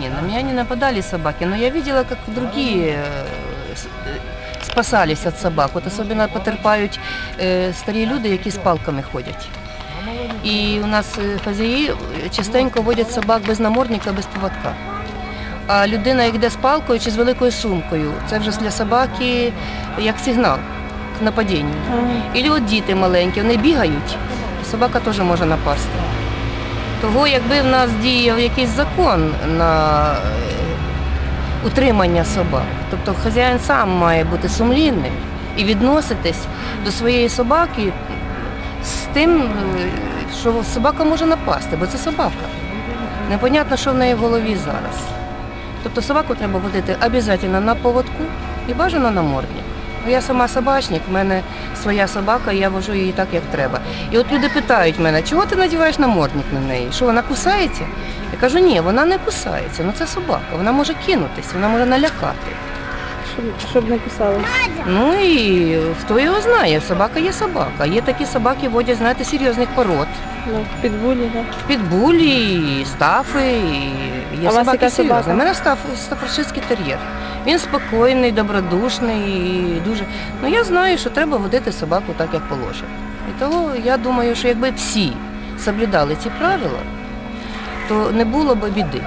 Не, на меня не нападали собаки, но я видела, как другие э, э, спасались от собак. От особливо потерпають е, старі люди, які з палками ходять. І у нас е, хазяї частенько водять собак без намордника, без поводка. А людина, йде з палкою чи з великою сумкою, це вже для собаки як сигнал к нападінню. І от діти маленькі, вони бігають, собака теж може напасти. Того, якби в нас діяв якийсь закон на е, утримання собак, тобто хазяїн сам має бути сумлінним і відноситись до своєї собаки з тим, е, що собака може напасти, бо це собака. Непонятно, що в неї в голові зараз. Тобто собаку треба водити обов'язково на поводку і бажано на мордник. Ну, Я сама собачник, в мене своя собака, і я вожу її так, як треба. І от люди питають мене, чого ти надіваєш намордник на неї? Що вона кусається? Я кажу, ні, вона не кусається, ну це собака, вона може кинутись, вона може налякати. Щоб, щоб не. Ну і хто його знає, собака є собака. Є такі собаки, водять, знаєте, серйозних пород. Ну, підбулі, так. Підбулі, стафи, і є А у вас собаки яка серйозні. собака? У мене стаф, стафаршистський тер'єр. Він спокійний, добродушний і дуже. Ну я знаю, що треба водити собаку так, як положено. І того я думаю, що якби всі соблюдали ці правила, то не було б біди.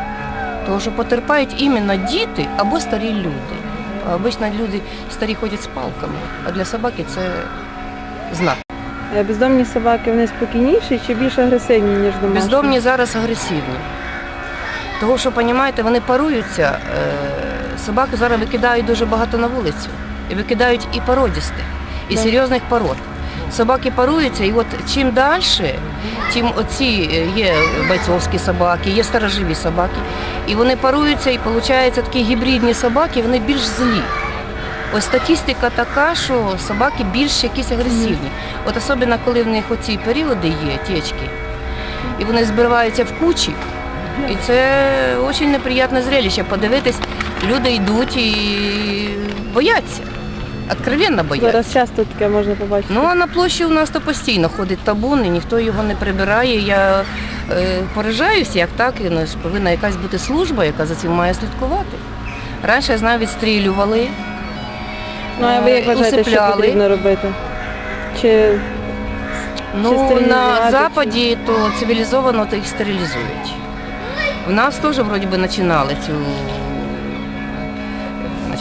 Тому що потерпають іменно діти або старі люди. Обично люди старі ходять з палками, а для собаки це знак. Е, Бездомні собаки вони спокійніші чи більш агресивні, ніж домашні? Бездомні зараз агресивні. Тому що, розумієте, вони паруються, е, собаки зараз викидають дуже багато на вулицю. І викидають і породістих, і серйозних пород. Собаки паруються, і от чим далі, тим оці е, є бойцовські собаки, є сторожові собаки. І вони паруються, і виходить такі гібридні собаки, вони більш злі. Ось статистика така, що собаки більш якісь агресивні. От особливо, коли в них оці періоди є, течки, і вони збиваються в кучі. І це дуже неприємне зрелище. Подивитись, люди йдуть і бояться. Откровенно бояться. Зараз часто таке можна побачити. Ну а на площі у нас то постійно ходить табун, і ніхто його не прибирає. Я е, поражаюся, як так, і, ну, повинна якась бути служба, яка за цим має слідкувати. Раніше я знаю, відстрілювали, Ну, а ви як е, вважаєте, що усипляли. потрібно робити? Чи Ну, стерилізувати, на чи- Западі то цивілізовано то їх стерилізують. В нас теж вроді би починали цю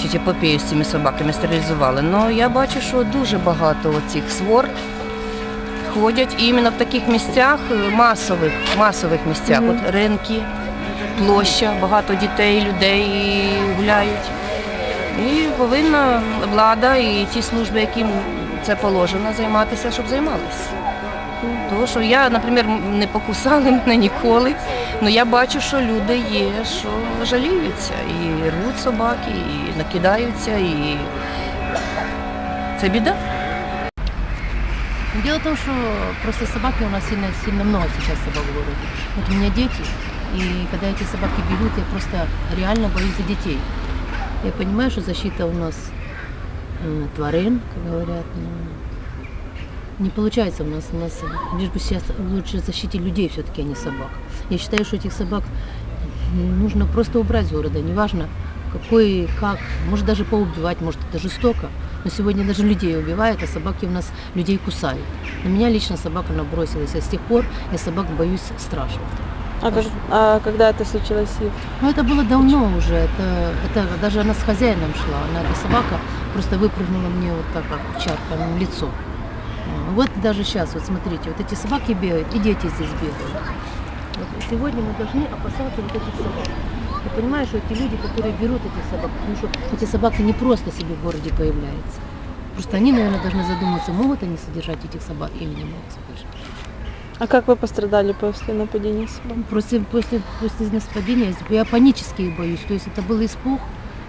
значить, епопею з цими собаками стерилізували. Але я бачу, що дуже багато цих свор ходять і іменно в таких місцях, е, масових, масових місцях, Мгм. от ринки, площа, багато дітей, людей гуляють. І повинна влада і ті служби, яким це положено, займатися, щоб займалися. Тому що я, наприклад, не покусали мене ніколи, але я бачу, що люди є, що жаліються і рвуть собаки, і накидаються, і це біда. Дело в том, что просто собаки у нас сильно, сильно много сейчас собак в городе. Вот у меня дети, и когда эти собаки бегут, я просто реально боюсь за детей. Я понимаю, что защита у нас э, тварин, как говорят, но не получается у нас. У нас лишь бы сейчас лучше защитить людей все-таки, а не собак. Я считаю, что этих собак нужно просто убрать с города, неважно какой, как, может даже поубивать, может это жестоко, но сегодня даже людей убивают, а собаки у нас людей кусают. На меня лично собака набросилась, и с тех пор я собак боюсь страшно. а, как, а когда это случилось? Но это было давно уже, это, это даже она с хозяином шла, она, эта собака просто выпрыгнула мне вот так вот в чат, прямо в лицо. Вот даже сейчас, вот смотрите, вот эти собаки бегают, и дети здесь бегают. Вот сегодня мы должны опасаться вот этих собак. Я понимаю, что эти люди, которые берут этих собак, потому что эти собаки не просто себе в городе появляются. Просто они, наверное, должны задуматься, могут они содержать этих собак или не могут содержать. А как вы пострадали после нападения собак? После, после, после нападения я панически боюсь. То есть это был испуг,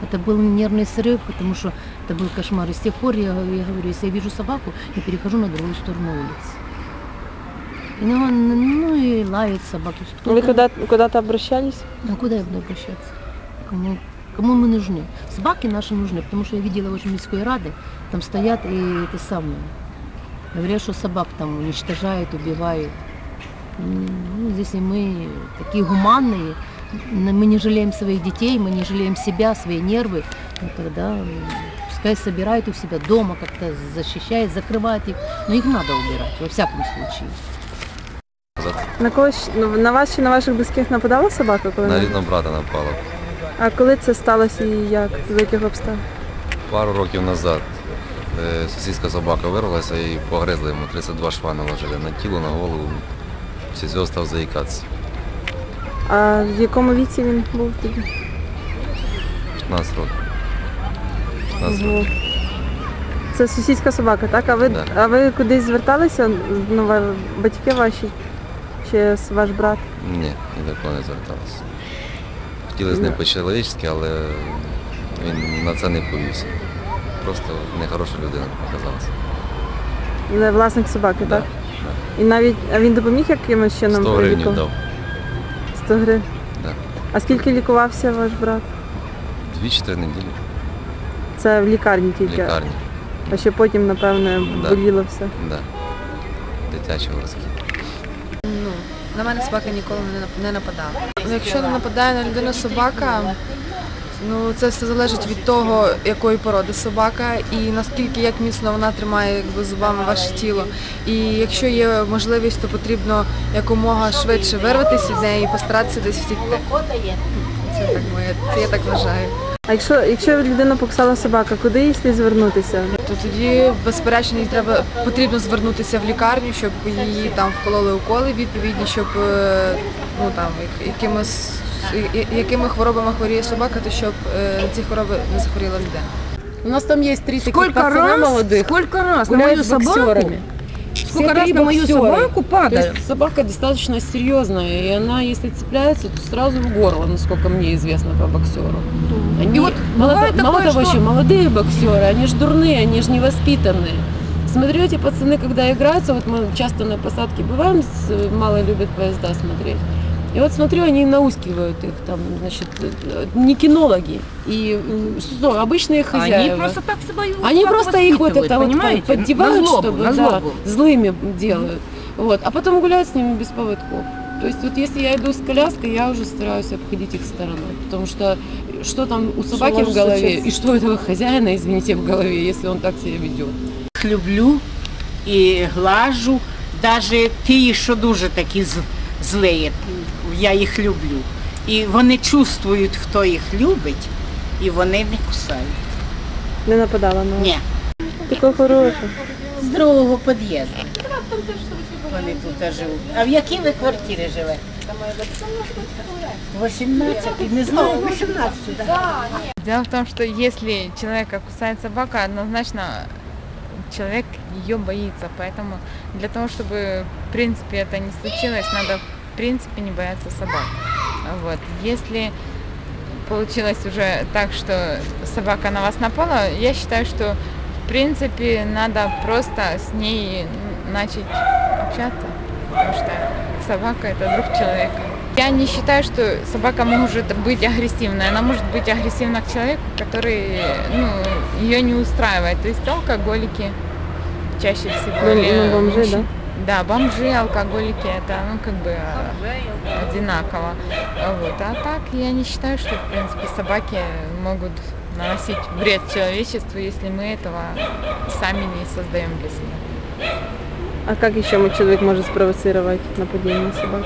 это был нервный срыв, потому что это был кошмар. И с тех пор я, я говорю, если я вижу собаку, я перехожу на другую сторону улицы. И, ну, он, ну и лает собаки. Вы куда, куда-то обращались? А куда я буду обращаться? Кому, кому мы нужны? Собаки наши нужны, потому что я видела очень мирской рады, там стоят и это самое. Говорят, что собак там уничтожают, убивают. М, Ну, если мы такие гуманные, н- мы не жалеем своих детей, мы не жалеем себя, свои нервы, ну, тогда м, пускай собирают у себя дома, как-то защищает, закрывает их. Но их надо убирать, во всяком случае. На когось ну, на вас чи на ваших близьких нападала собака, коли На ви- рідного брата напало. а коли це сталося і як? За яких обставин? Пару років назад е, сусідська собака вирвалася і погризли йому. 32 шва наложили на тіло, на голову. Після цього став заїкатися. А в якому віці він був тоді? 15 років. 15 Ого. років. Це сусідська собака, так? А ви, Да. а ви кудись зверталися? Ну, ва- батьки ваші? Чи с- ваш брат? Ні, ні до кого не зверталися. Хотіли з ним по-чоловічськи, але він на це не повівся. Просто нехороша людина показалася. Власник собаки, Да, так? І навіть а він допоміг якимось да. чином 100 гривень дав. 100 гривень. Да. А скільки лікувався ваш брат? Дві-чотири неділі Це в лікарні тільки? в лікарні. А ще потім, напевне, Да. боліло все. Да. Дитячі вразки. Ну, на мене собака ніколи не нападала. Ну, Якщо не нападає на людину собака, ну це все залежить від того, якої породи собака і наскільки як міцно вона тримає якби, зубами ваше тіло. І якщо є можливість, то потрібно якомога швидше вирватися від неї і постаратися десь втікти. Це так моє, це я так вважаю. А якщо, якщо людину покусала собака, куди їй слід звернутися? То тоді, безперечно, їй треба потрібно звернутися в лікарню, щоб її там вкололи уколи відповідні, щоб е, ну там якимось якими хворобами хворіє собака, то щоб е, на ці хвороби не захворіла людина. У нас там есть три таких Сколько пацана раз, молодых, сколько раз на гуляют мою с собаку, боксерами. сколько Все раз три на мою боксера. собаку То падают. есть собака достаточно серьезная, и она, если цепляется, то сразу в горло, насколько мне известно по боксеру. Они, И вот мало, бывает мало такое, того, что- еще молодые боксеры, они ж дурные, они ж невоспитанные. Смотрю, эти пацаны, когда играются, вот мы часто на посадке бываем, с- мало любят поезда смотреть. И вот смотрю, они наускивают их там, значит, э, не кинологи. И м, что, обычные хозяева. Они просто так свою Они собаку просто их вот воспитывают, это вот понимаете? поддевают, на злобу, чтобы на да, злобу. злыми делают. Вот, а потом гуляют с ними без поводков. То есть вот если я иду с коляской, я уже стараюсь обходить их стороной. Потому что что там у собаки может в голове случиться? и что у этого хозяина, извините, в голове, если он так себя ведет. їх люблю і глажу, навіть ті, що дуже такі з- злі, я їх люблю. І вони чувствують, хто їх любить, і вони не кусають. Не нападала на вас? Ні, Така хороша. з другого під'їзду. Вони тут живуть. А в якій ви квартирі живете? 18, не знаю. 18, так. Дело в том, что если человека кусает собака, однозначно человек ее боится. Поэтому для того, чтобы в принципе это не случилось, надо в принципе не бояться собак. Вот. Если получилось уже так, что собака на вас напала, я считаю, что в принципе надо просто с ней начать общаться, потому что собака это друг человека. Я не считаю, что собака может быть агрессивной. Она может быть агрессивна к человеку, который ну, ее не устраивает. То есть алкоголики чаще всего. Ну, или ну, бомжи, мужчины. Да, бомжи, алкоголики, это ну как бы одинаково. Вот. А так я не считаю, что в принципе собаки могут наносить вред человечеству, если мы этого сами не создаем для себя. А как еще мой человек может спровоцировать нападение собак?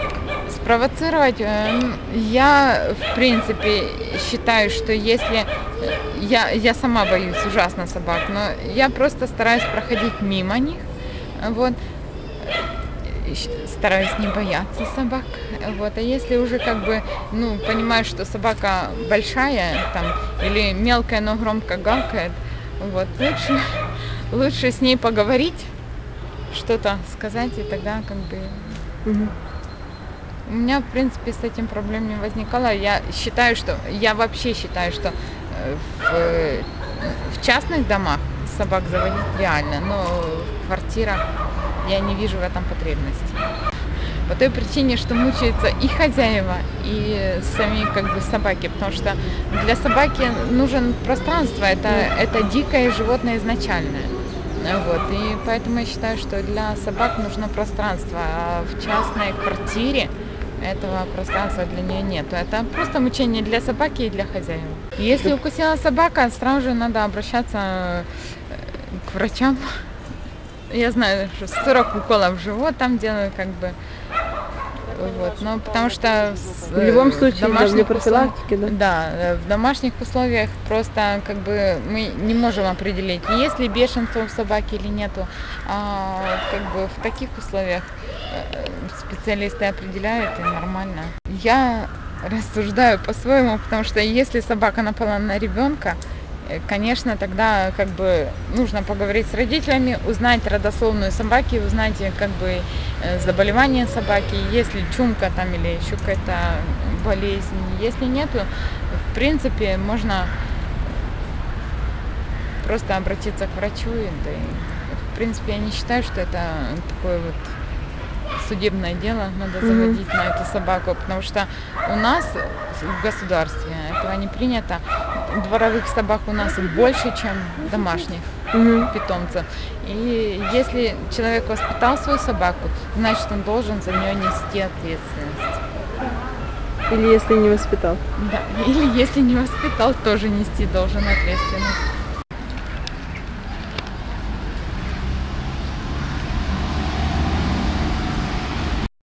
Спровоцировать, э, ну, я в принципе считаю, что если э, я, я сама боюсь ужасно собак, но я просто стараюсь проходить мимо них, вот, стараюсь не бояться собак, вот, а если уже как бы, ну, понимаю, что собака большая, там, или мелкая, но громко гавкает, вот, лучше, лучше с ней поговорить, что-то сказать, и тогда как бы Мгм. у меня, в принципе, с этим проблем не возникало. Я считаю, что я вообще считаю, что э, в, в частных домах собак заводить реально, но в квартирах я не вижу в этом потребности. По той причине, что мучаются и хозяева, и сами как бы собаки, потому что для собаки нужен пространство, это, это дикое животное изначальное. Вот, и поэтому я считаю, что для собак нужно пространство, а в частной квартире этого пространства для нее нет. Это просто мучение для собаки и для хозяина. Если укусила собака, сразу же надо обращаться э, к врачам. Я знаю, что 40 уколов в живот там делают, как бы. Вот, но потому что В любом э, случае, для домашних профилактики, да. да, э, в домашних условиях просто как бы мы не можем определить, есть ли бешенство у собаки или нету. А как бы в таких условиях э, специалисты определяют и нормально. Я рассуждаю по-своему, потому что если собака напала на ребенка, конечно, тогда как бы нужно поговорить с родителями, узнать родословную собаки, узнать как бы э, заболевание собаки, есть ли чумка там или еще какая-то болезнь. Если нету, в принципе, можно просто обратиться к врачу. И, да и, в принципе, я не считаю, что это такое вот судебное дело, надо заводить на эту собаку, потому что у нас в государстве этого не принято. Дворовых собак у нас больше, чем домашних Мгм. питомцев. И если человек воспитал свою собаку, значит он должен за нее нести ответственность. Или если не воспитал. Да. Или если не воспитал, тоже нести должен ответственность.